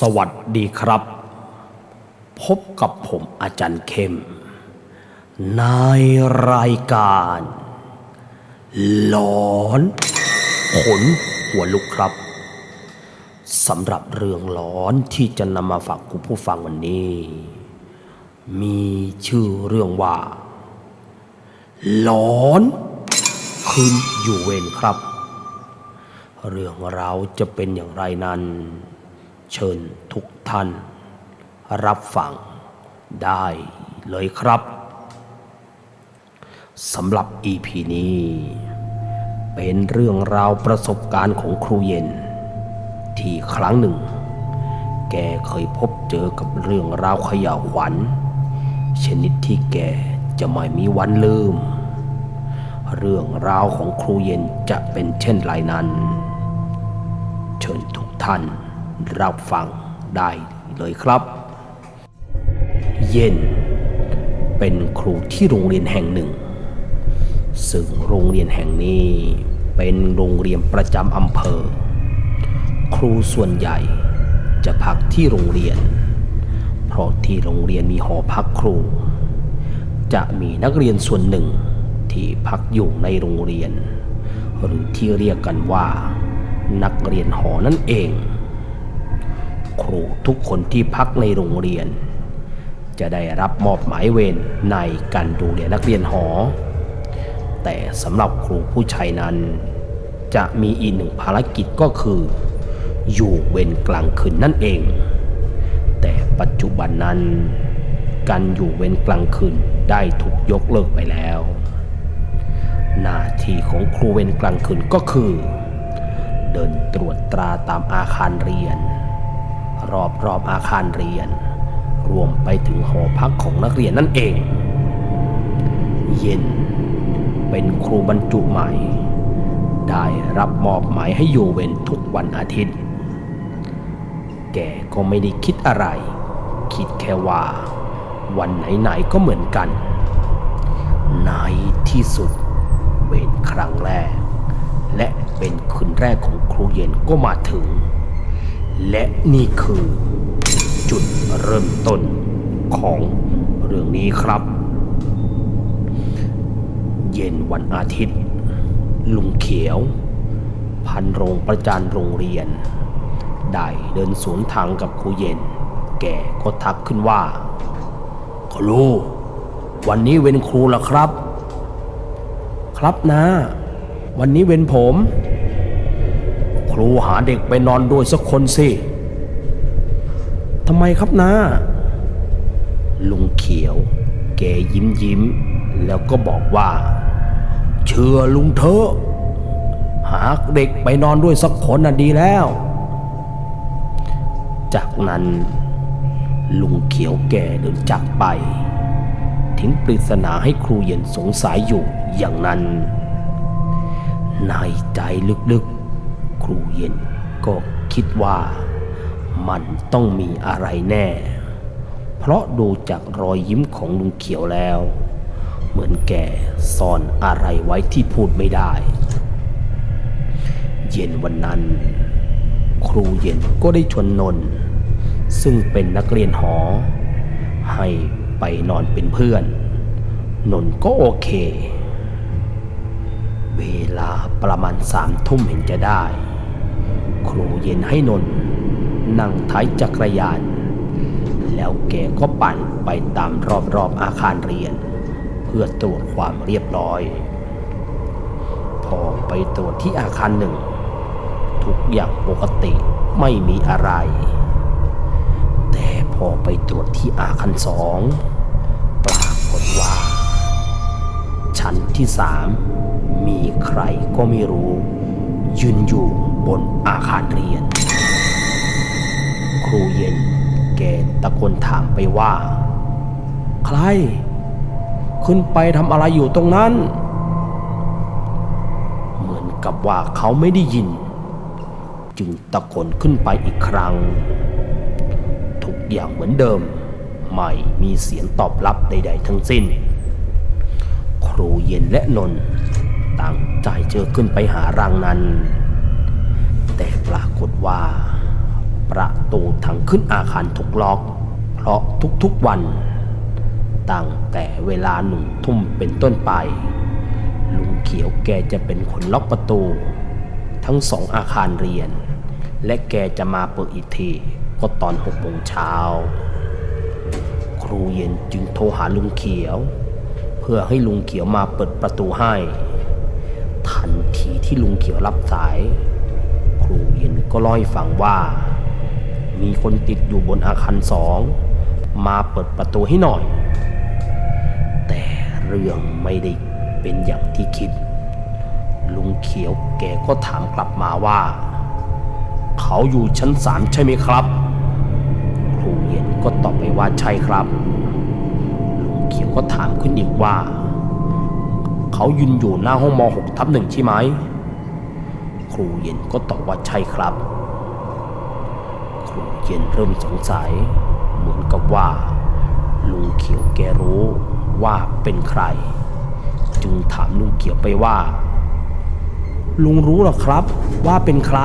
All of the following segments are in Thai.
สวัสดีครับ พบกับผมอาจารย์เข้ม ในรายการ หลอนขนหัวลุกครับสำหรับเรื่องหลอนที่จะนำมาฝากคุณผู้ฟังวันนี้ มีชื่อเรื่องว่า หลอนคืนอยู่เวรครับ เรื่องราวจะเป็นอย่างไรนั้น เชิญทุกท่าน รับฟังได้เลยครับสำหรับ EP นี้ เป็นเรื่องราวประสบการณ์ของครูเย็น ที่ครั้งหนึ่ง แกเคยพบเจอกับเรื่องราวขย่าวขวัญ ชนิดที่แกจะไม่มีวันลืม เรื่องราวของครูเย็นจะเป็นเช่นไรนั้น เชิญทุกท่าน รับฟังได้เลยครับ เย็น เป็นครูที่โรงเรียนแห่งหนึ่ง ซึ่งโรงเรียนแห่งนี้เป็นโรงเรียนประจำอำเภอ ครูส่วนใหญ่จะพักที่โรงเรียน เพราะที่โรงเรียนมีหอพักครู จะมีนักเรียนส่วนหนึ่งที่พักอยู่ในโรงเรียน หรือที่เรียกกันว่า นักเรียนหอนั่นเอง รูทุกคนที่พักในโรงเรียน จะได้รับมอบหมายเวรในการดูแลนักเรียนหอ แต่สำหรับครูผู้ชายนั้น จะมีอีกหนึ่งภารกิจก็คือ อยู่เวรกลางคืนนั่นเอง แต่ปัจจุบันนั้น การอยู่เวรกลางคืนได้ถูกยกเลิกไปแล้ว หน้าที่ของครูเวรกลางคืนก็คือ เดินตรวจตราตามอาคารเรียน รอบรอบอาคารเรียน รวมไปถึงหอพักของนักเรียนนั่นเอง เย็น เป็นครูบรรจุใหม่ ได้รับมอบหมายให้อยู่เวรทุกวันอาทิตย์ แกก็ไม่ได้คิดอะไร คิดแค่ว่า วันไหนๆก็เหมือนกันในที่สุดเวรครั้งแรก และเป็นคืนแรกของครูเย็นก็มาถึง และนี่คือจุดเริ่มต้นของเรื่องนี้ครับ เย็นวันอาทิตย์ ลุงเขียว พันโรงประจานโรงเรียน ได้เดินสวนทางกับครูเย็น แกก็ทักขึ้นว่าครูวันนี้เว้นครูแล้วครับ ครับนะ วันนี้เว้นผม ครูหาเด็กไปนอนด้วยสักคนสิทำไมครับนะลุงเขียว แกยิ้มยิ้ม แล้วก็บอกว่า เชื่อลุงเถอะ หาเด็กไปนอนด้วยสักคนน่ะดีแล้ว จากนั้น ลุงเขียวแกเดินจากไป ทิ้งปริศนาให้ครูเย็นสงสัยอยู่อย่างนั้น ในใจลึกๆ รูเย็น ก็คิดว่ามันต้องมีอะไรแน่ เพราะดูจากรอยยิ้มของลุงเขียวแล้ว เหมือนแกซ่อนอะไรไว้ที่พูดไม่ได้ เย็นวันนั้น ครูเย็นก็ได้ชวนนนท์ซึ่งเป็นนักเรียนหอ ให้ไปนอนเป็นเพื่อน นนท์ก็โอเค เวลาประมาณสามทุ่มเห็นจะได้ ครูเย็นให้นนท์นั่งท้ายจักรยาน แล้วแกก็ปั่นไปตามรอบๆอาคารเรียน เพื่อตรวจความเรียบร้อย พอไปตรวจที่อาคารหนึ่ง ทุกอย่างปกติไม่มีอะไร แต่พอไปตรวจที่อาคารสองปรากฏว่า ชั้นที่สามมีใครก็ไม่รู้ ยืนอยู่บนอาคารเรียน ครูเย็นแกตะโกนถามไปว่า ใคร ขึ้นไปทำอะไรอยู่ตรงนั้น เหมือนกับว่าเขาไม่ได้ยิน จึงตะโกนขึ้นไปอีกครั้ง ทุกอย่างเหมือนเดิม ไม่มีเสียงตอบรับใด ๆ ทั้งสิ้น ครูเย็นและนนท์ ต่างใจเจอขึ้นไปหารังนั้น แต่ปรากฏว่า ประตูทางขึ้นอาคารถูกล็อก เพราะทุกๆวัน ตั้งแต่เวลาหนึ่งทุ่มเป็นต้นไป ลุงเขียวแกจะเป็นคนล็อกประตู ทั้งสองอาคารเรียน และแกจะมาเปิดอีกทีก็ตอนหกโมงเช้าครูเย็นจึงโทรหาลุงเขียว เพื่อให้ลุงเขียวมาเปิดประตูให้ ทันทีที่ลุงเขียวรับสาย ครูเย็นก็เล่าให้ฟังว่า มีคนติดอยู่บนอาคารสองมาเปิดประตูให้หน่อย แต่เรื่องไม่ได้เป็นอย่างที่คิด ลุงเขียวแกก็ถามกลับมาว่า เขาอยู่ชั้นสามใช่ไหมครับ ครูเย็นก็ตอบไปว่าใช่ครับ ลุงเขียวก็ถามขึ้นอีกว่า เขายืนอยู่หน้าห้องม .6 ทับหนึ่งใช่ไหม ครูเย็นก็ตอบว่าใช่ครับ ครูเย็นเริ่มสงสัย เหมือนกับว่า ลุงเขียวแกรู้ว่าเป็นใคร จึงถามลุงเขียวไปว่า ลุงรู้หรอครับว่าเป็นใคร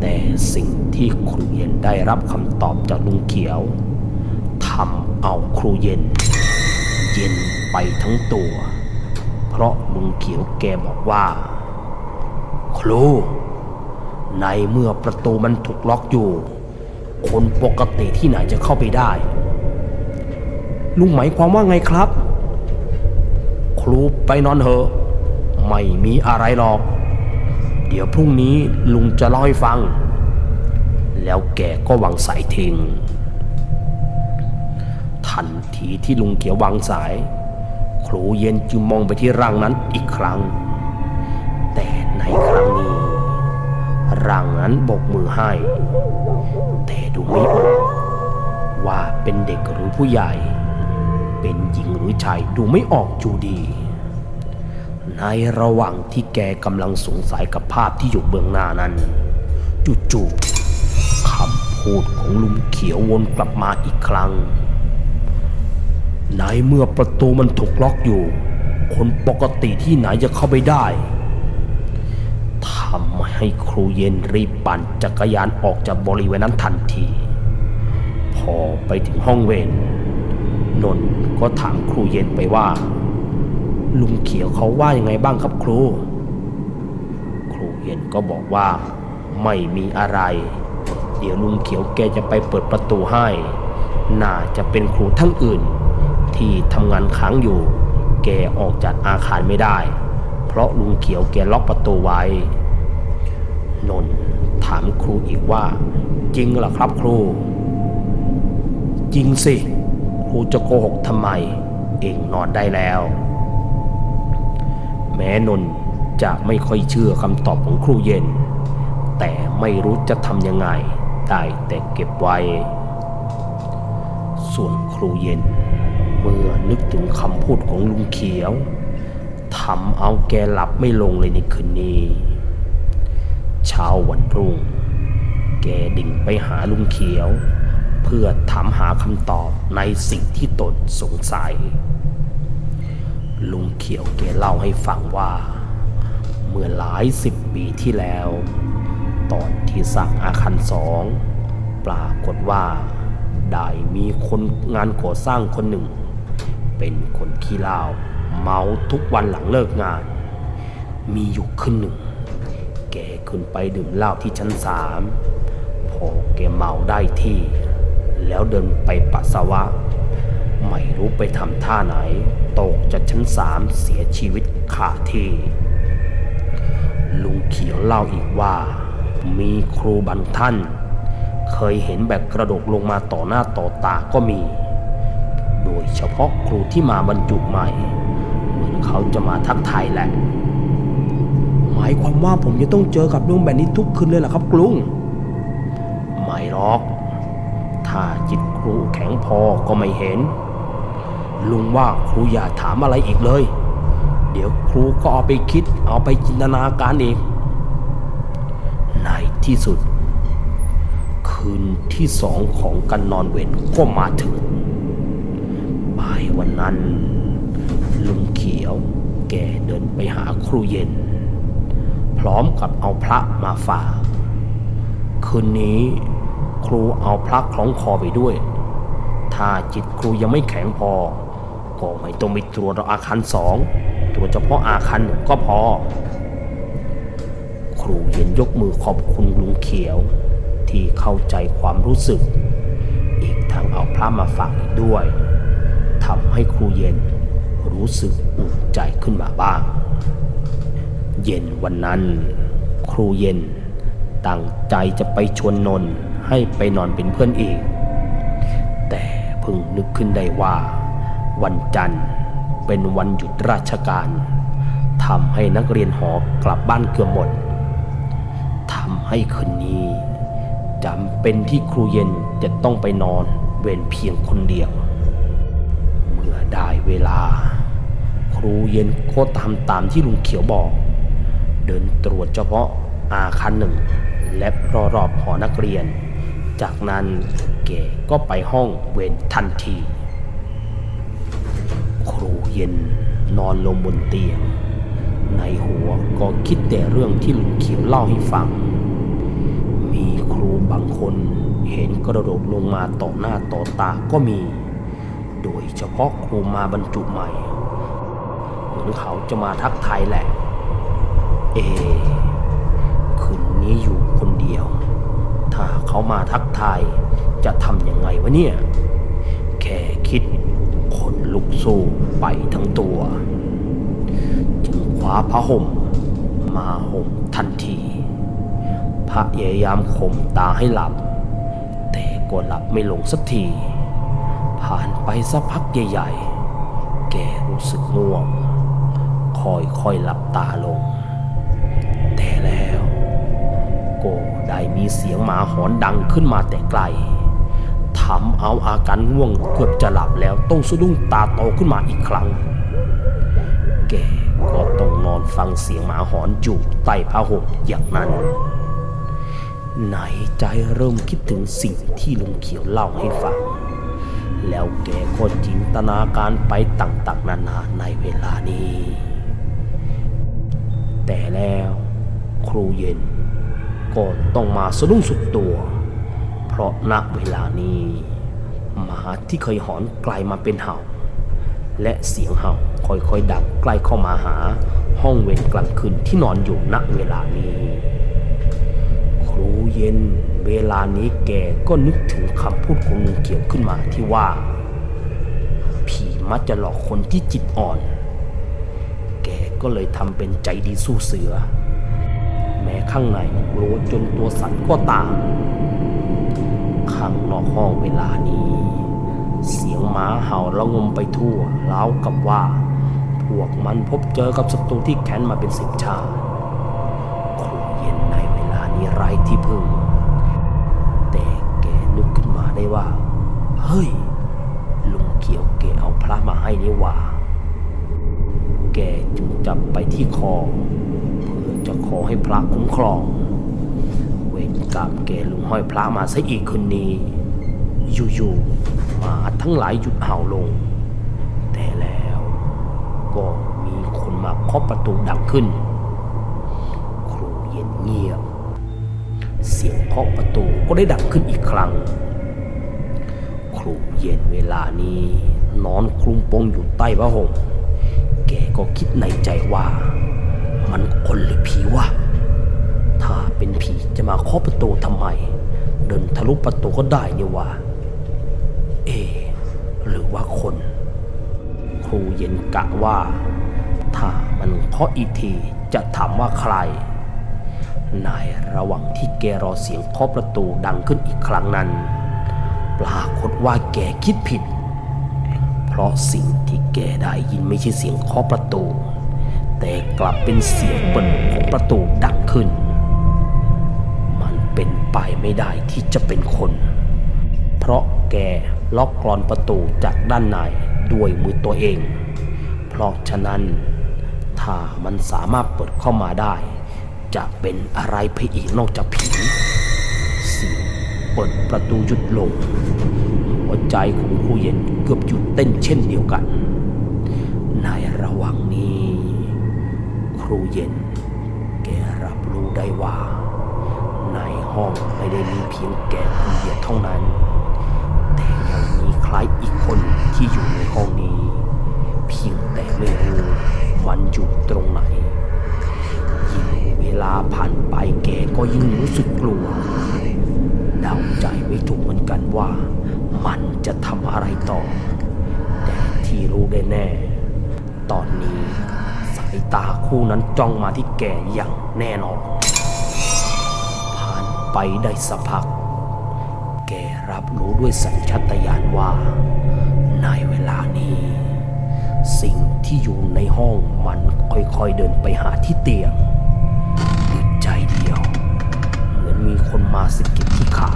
แต่สิ่งที่ครูเย็นได้รับคำตอบจากลุงเขียวทำเอาครูเย็น เย็น ไปทั้งตัว เพราะลุงเขียวแกบอกว่า ครู ในเมื่อประตูมันถูกล็อกอยู่ คนปกติที่ไหนจะเข้าไปได้ ลุงหมายความว่าไงครับ ครูไปนอนเถอะ ไม่มีอะไรหรอก เดี๋ยวพรุ่งนี้ลุงจะเล่าให้ฟัง แล้วแกก็วางสายทิ้งทันทีที่ลุงเขียววางสาย รูเย็นจึงมองไปที่ร่างนั้นอีกครั้ง แต่ในครั้งนี้ ร่างนั้นบกมือให้ แต่ดูไม่ออกว่าเป็นเด็กหรือผู้ใหญ่ เป็นหญิงหรือชายดูไม่ออกจูดี ในระหว่างที่แกกำลังสงสัยกับภาพที่อยู่เบื้องหน้านั้นจู่ๆคำพูดของลุงเขียววนกลับมาอีกครั้ง ในเมื่อประตูมันถูกล็อกอยู่ คนปกติที่ไหนจะเข้าไปได้ทำให้ครูเย็นรีบปั่นจักรยานออกจากบริเวณนั้นทันที พอไปถึงห้องเวรนนท์ก็ถามครูเย็นไปว่า ลุงเขียวเขาว่ายังไงบ้างครับครู ครูเย็นก็บอกว่า ไม่มีอะไร เดี๋ยวลุงเขียวแกจะไปเปิดประตูให้ น่าจะเป็นครูท่านอื่น ที่ทำงานค้างอยู่ แกออกจากอาคารไม่ได้ เพราะลุงเขียวแกล็อกประตูไว้ นนท์ถามครูอีกว่า จริงเหรอครับครู จริงสิ ครูจะโกหกทำไม เองนอนได้แล้ว แม้นนท์จะไม่ค่อยเชื่อคำตอบของครูเย็น แต่ไม่รู้จะทำยังไงได้แต่เก็บไว้ ส่วนครูเย็น มื่อนึกถึงคำพูดของลุงเขียวทำเอาแกหลับไม่ลงเลยในคืนนี้ เช้าวันรุ่ง แกดิ่งไปหาลุงเขียว เพื่อถามหาคำตอบในสิ่งที่ตนสงสัย ลุงเขียวแกเล่าให้ฟังว่า เมื่อหลายสิบปีที่แล้ว ตอนที่สร้างอาคารสอง ปรากฏว่าได้มีคนงานก่อสร้างคนหนึ่ง เป็นคนขี้เหล้าเมาทุกวันหลังเลิกงาน มีอยู่ขึ้นหนึ่ง แกขึ้นไปดื่มเหล้าที่ชั้นสามพอแกเมาได้ที่ แล้วเดินไปปัสสาวะ ไม่รู้ไปทำท่าไหน ตกจากชั้นสามเสียชีวิตคาที่ ลุงเขียวเล่าอีกว่า มีครูบางท่าน เคยเห็นแบบกระโดดลงมาต่อหน้าต่อตาก็มี โดยเฉพาะครูที่มาบรรจุใหม่ เหมือนเขาจะมาทักทายแหละ หมายความว่าผมจะต้องเจอกับเรื่องแบบนี้ทุกคืนเลยเหรอครับลุงไม่หรอก ถ้าจิตครูแข็งพอก็ไม่เห็น ลุงว่าครูอย่าถามอะไรอีกเลย เดี๋ยวครูก็เอาไปคิดเอาไปจินตนาการเองในที่สุด คืนที่สองของการนอนเวรก็มาถึง วันนั้น ลุงเขียวแกเดินไปหาครูเย็น พร้อมกับเอาพระมาฝากคืนนี้ครูเอาพระคล้องคอไปด้วย ถ้าจิตครูยังไม่แข็งพอ ก็ไม่ต้องไปตรวจอาคารสองตรวจเฉพาะอาคารหนึ่งก็พอ ครูเย็นยกมือขอบคุณลุงเขียวที่เข้าใจความรู้สึก อีกทั้งเอาพระมาฝากอีกด้วย ทำให้ครูเย็น รู้สึกอุ่นใจขึ้นมาบ้าง เย็นวันนั้น ครูเย็นตั้งใจจะไปชวนนนท์ให้ไปนอนเป็นเพื่อนอีก แต่เพิ่งนึกขึ้นได้ว่า วันจันทร์เป็นวันหยุดราชการทำให้นักเรียนหอกลับบ้านเกือบหมดทำให้คืนนี้จำเป็นที่ครูเย็นจะต้องไปนอนเว้นเพียงคนเดียว ได้เวลา ครูเย็นก็ทำตามที่ลุงเขียวบอก เดินตรวจเฉพาะอาคารหนึ่ง และรอบๆหอนักเรียน จากนั้นแกก็ไปห้องเวรทันที ครูเย็นนอนลงบนเตียง ในหัวก็คิดแต่เรื่องที่ลุงเขียวเล่าให้ฟัง มีครูบางคนเห็นกระโดดลงมาต่อหน้าต่อตาก็มี โดยเฉพาะครูมาบรรจุใหม่หมือเขาจะมาทักทายแหละ เอ คืนนี้อยู่คนเดียว ถ้าเขามาทักทายจะทำยังไงวะเนี่ย แค่คิดขนลุกสู้ไปทั้งตัว จึงคว้าผ้าห่ม มาห่มทันที พระพยายามข่มตาให้หลับ แต่ก็หลับไม่ลงสักที ผ่านไปสักพักใหญ่ๆ แกรู้สึกง่วง ค่อยๆหลับตาลง แต่แล้วก็ได้มีเสียงหมาหอนดังขึ้นมาแต่ไกลทำเอาอาการง่วงเกือบจะหลับแล้วต้องสะดุ้งตาโตขึ้นมาอีกครั้ง แกก็ต้องนอนฟังเสียงหมาหอนอยู่ใต้ผ้าห่มอย่างนั้นในใจเริ่มคิดถึงสิ่งที่ลุงเขียวเล่าให้ฟัง แล้วแกก็จินตนาการไปต่างๆนานาในเวลานี้ แต่แล้วครูเย็นก็ต้องมาสะดุ้งสุดตัว เพราะณเวลานี้หมาที่เคยหอนกลายมาเป็นเห่า และเสียงเห่าค่อยๆดังใกล้เข้ามาหาห้องเวรกลางคืนที่นอนอยู่ณเวลานี้ รูเย็น เวลานี้แกก็นึกถึงคำพูดของลุงเขียวขึ้นมาที่ว่า ผีมักจะหลอกคนที่จิตอ่อน แกก็เลยทำเป็นใจดีสู้เสือ แม้ข้างในกลัวจนตัวสั่นก็ตามข้างนอกห้องเวลานี้ เสียงหมาเห่าระงมไปทั่วเล้าวกับว่า พวกมันพบเจอกับศัตรูที่แค้นมาเป็นสิบชาติครูเย็นในเวลานี้ ไร้ที่พึ่ง แต่แกนึกขึ้นมาได้ว่า เฮ้ย ลุงเขียวเกเอาพระมาให้นี่ว่า แกจึงจับไปที่คอ เพื่อจะขอให้พระคุ้มครอง เวรกรรมแกลุงห้อยพระมาซะอีกคนนี้ อยู่ๆหมาทั้งหลายหยุดเห่าลง แต่แล้วก็มีคนมาเคาะประตูดังขึ้น ครูเย็นเงียบ เสียงเคาะประตูก็ได้ดังขึ้นอีกครั้ง ครูเย็นเวลานี้นอนคลุมโปงอยู่ใต้ผ้าห่มแกก็คิดในใจว่า มันคนหรือผีวะ ถ้าเป็นผีจะมาเคาะประตูทำไม เดินทะลุประตูก็ได้นี่วะเอ หรือว่าคน ครูเย็นกะว่า ถ้ามันเคาะอีกทีจะถามว่าใคร ในระหว่างที่แกรอเสียงเคาะประตูดังขึ้นอีกครั้งนั้น ปรากฏว่าแกคิดผิด เพราะสิ่งที่แกได้ยินไม่ใช่เสียงเคาะประตู แต่กลับเป็นเสียงเปิดของประตูดังขึ้น มันเป็นไปไม่ได้ที่จะเป็นคน เพราะแกล็อกกรอนประตูจากด้านในด้วยมือตัวเอง เพราะฉะนั้นถ้ามันสามารถเปิดเข้ามาได้ จะเป็นอะไรไปอีกนอกจากผีเสียงเปิดประตูหยุดลง หัวใจของครูเย็นเกือบหยุดเต้นเช่นเดียวกัน ในระหว่างนี้ ครูเย็น แกรับรู้ได้ว่า ในห้องไม่ได้มีเพียงแกคนเดียวเท่านั้น แต่ยังมีใครอีกคนที่อยู่ในห้องนี้ เพียงแต่ไม่รู้มันอยู่ตรงไหน ลาผ่านไปแกก็ยิ่งรู้สึกกลัวเดาใจไม่ถูกเหมือนกันว่า มันจะทำอะไรต่อ แต่ที่รู้ได้แน่ ตอนนี้สายตาคู่นั้นจ้องมาที่แกอย่างแน่นอน ผ่านไปได้สักพัก แกรับรู้ด้วยสัญชาตญาณว่า ในเวลานี้ สิ่งที่อยู่ในห้องมันค่อยๆเดินไปหาที่เตียง คนมาสกิดที่ขา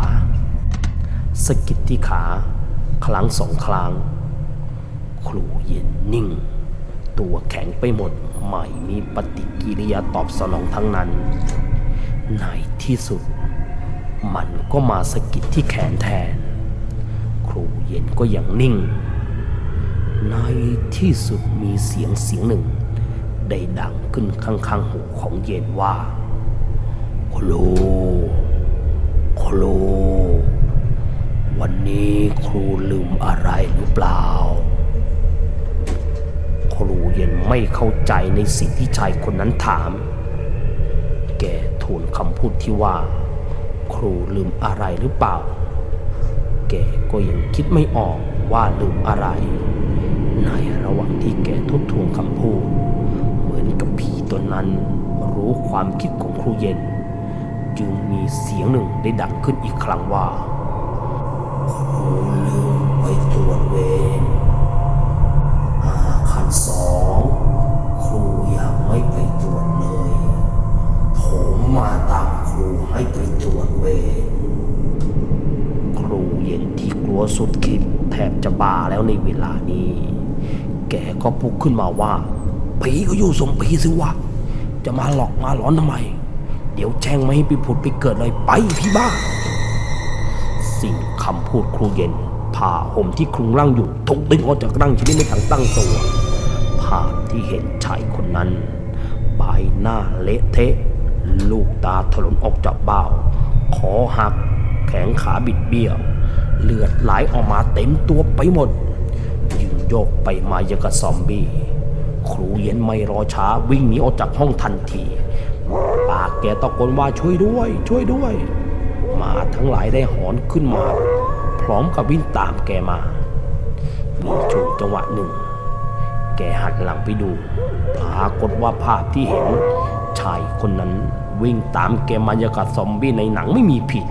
สกิดที่ขาครั้งสองครั้งครูเย็นนิ่ง ตัวแข็งไปหมดไม่มีปฏิกิริยาตอบสนองทั้งนั้น ในที่สุด มันก็มาสกิดที่แขนแทน ครูเย็นก็ยังนิ่ง ในที่สุดมีเสียงเสียงหนึ่ง ได้ดังขึ้นข้างๆหูของเย็นว่าครู ครู วันนี้ครูลืมอะไรหรือเปล่า ครูเย็นไม่เข้าใจในสิ่งที่ชายคนนั้นถาม แกทวนคำพูดที่ว่า ครูลืมอะไรหรือเปล่า แกก็ยังคิดไม่ออกว่าลืมอะไร ในระหว่างที่แกทบทวนคำพูด เหมือนกับผีตัวนั้น รู้ความคิดของครูเย็น จึงมีเสียงหนึ่งได้ดังขึ้นอีกครั้งว่าครูลืมไปตรวจเวรอาคันสองครูยังไม่ไปตรวจเลย ผมมาตามครูให้ไปตรวจเวรครูเย็นที่กลัวสุดขีดแทบจะบ้าแล้วในเวลานี้ แกก็พูดขึ้นมาว่าผีก็อยู่สมผีสิวะ จะมาหลอกมาหลอนทำไม เดี๋ยวแช่งไม่ให้ไปผุดไปเกิดเลยไปพี่บ้า สิ่งคำพูดครูเย็นผ้าห่มที่คลุงร่างอยู่ถูกดึงออกจากร่างชนิดไม่ทันตั้งตัวภาพที่เห็นชายคนนั้นใบหน้าเละเทะ ลูกตาถลนออกจากเบ้าคอหัก แขนขาบิดเบี้ยว เลือดไหลออกมาเต็มตัวไปหมดยืนโยกไปมาอย่างกับซอมบี้ ครูเย็นไม่รอช้าวิ่งหนีออกจากห้องทันที แกตะโกนว่าช่วยด้วย ช่วยด้วยหมาทั้งหลายได้หอนขึ้นมา พร้อมกับวิ่งตามแกมามีช่วงจังหวะหนึ่ง แกหันหลังไปดูปรากฏว่าภาพที่เห็น ชายคนนั้นวิ่งตามแกมายากับซอมบี้ในหนังไม่มีผิด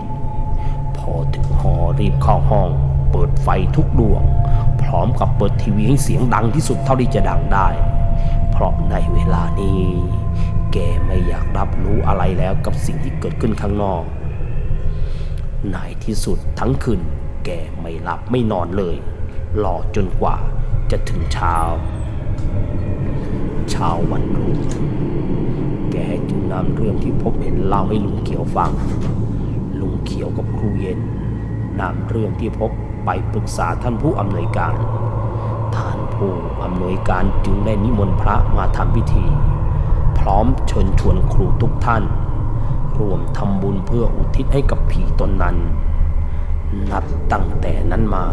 พอถึงหอรีบเข้าห้อง เปิดไฟทุกดวง พร้อมกับเปิดทีวีให้เสียงดังที่สุดเท่าที่จะดังได้ เพราะในเวลานี้ กไม่อยากรับรู้อะไรแล้วกับสิ่งที่เกิดขึ้นข้างนอกในที่สุดทั้งคืนแกไม่หลับไม่นอนเลยรอจนกว่าจะถึงเช้า เช้าวันรุ่งแกจึงนำเรื่องที่พบเห็นเล่าให้ลุงเขียวฟัง ลุงเขียวกับครูเย็นนำเรื่องที่พบไปปรึกษาท่านผู้อำนวยการ ท่านผู้อำนวยการจึงได้นิมนต์พระมาทำพิธี ร้อมเชิญชวนครูทุกท่านร่วมทำบุญเพื่ออุทิศให้กับผีตนนั้น นับตั้งแต่นั้นมา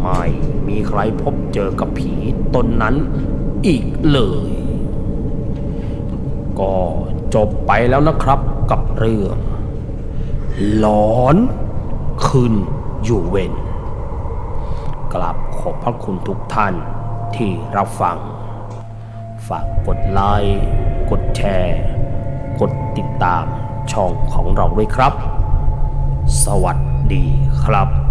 ไม่มีใครพบเจอกับผีตนนั้นอีกเลย ก็จบไปแล้วนะครับกับเรื่องหลอนคืนอยู่เวนกลับขอบพระคุณทุกท่านที่รับฟัง ฝากกดไลค์ กดแชร์ กดติดตามช่องของเราด้วยครับ สวัสดีครับ